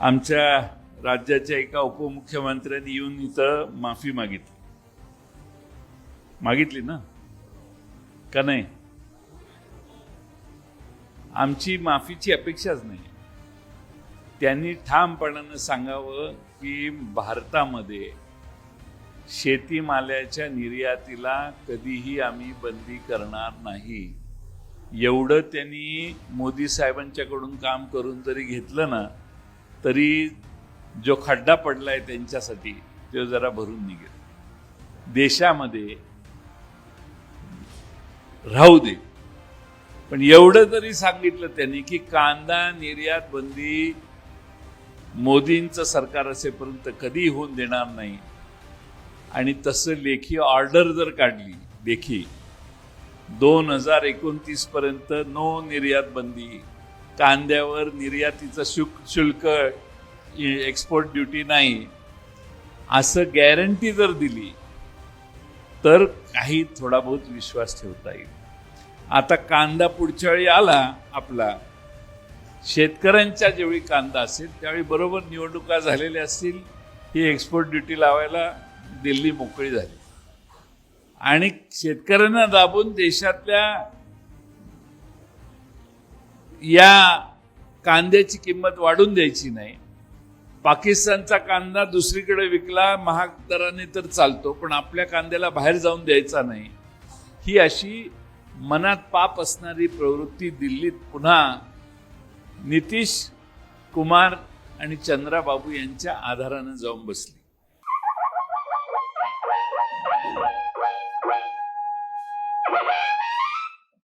आमच्या राज्याच्या एका उपमुख्यमंत्र्यांनी येऊन इथं माफी मागितली. मागितली ना? का नाही? आमची माफीची अपेक्षाच नाही. त्यांनी ठामपणानं सांगावं की भारतामध्ये शेतीमाल्याच्या निर्यातीला कधीही आम्ही बंदी करणार नाही. एवढं त्यांनी मोदी साहेबांच्याकडून काम करून जरी घेतलं ना तरी जो खड्डा पडला आहे त्यांच्यासाठी तो जरा भरून निघेल. देशामध्ये राहू दे. पण एवढं तरी सांगितलं त्यांनी की कांदा निर्यात बंदी मोदींचं सरकार असेपर्यंत कधी होऊन देणार नाही. आणि तसं लेखी ऑर्डर जर काढली लेखी दोन हजार एकोणतीस पर्यंत नो निर्यात बंदी कांद्यावर निर्यातीचं शुल्क शुल्क एक्सपोर्ट ड्युटी नाही असं गॅरंटी जर दिली तर काही थोडा बहुत विश्वास ठेवता येईल. आता कांदा पुढच्या वेळी आला आपला शेतकऱ्यांच्या ज्यावेळी कांदा असेल त्यावेळी बरोबर निवडणुका झालेल्या असतील ही एक्सपोर्ट ड्युटी लावायला दिल्ली मोकळी झाली. आणि शेतकऱ्यांना दाबून देशातल्या या कांद्याची किंमत वाढून द्यायची नाही. पाकिस्तानचा कांदा दुसरीकडे विकला महाग दराने तर चालतो पण आपल्या कांद्याला बाहेर जाऊन द्यायचा नाही. ही अशी मनात पाप असणारी प्रवृत्ती दिल्लीत पुन्हा नितीश कुमार आणि चंद्राबाबू यांच्या आधारानं जाऊन बसली.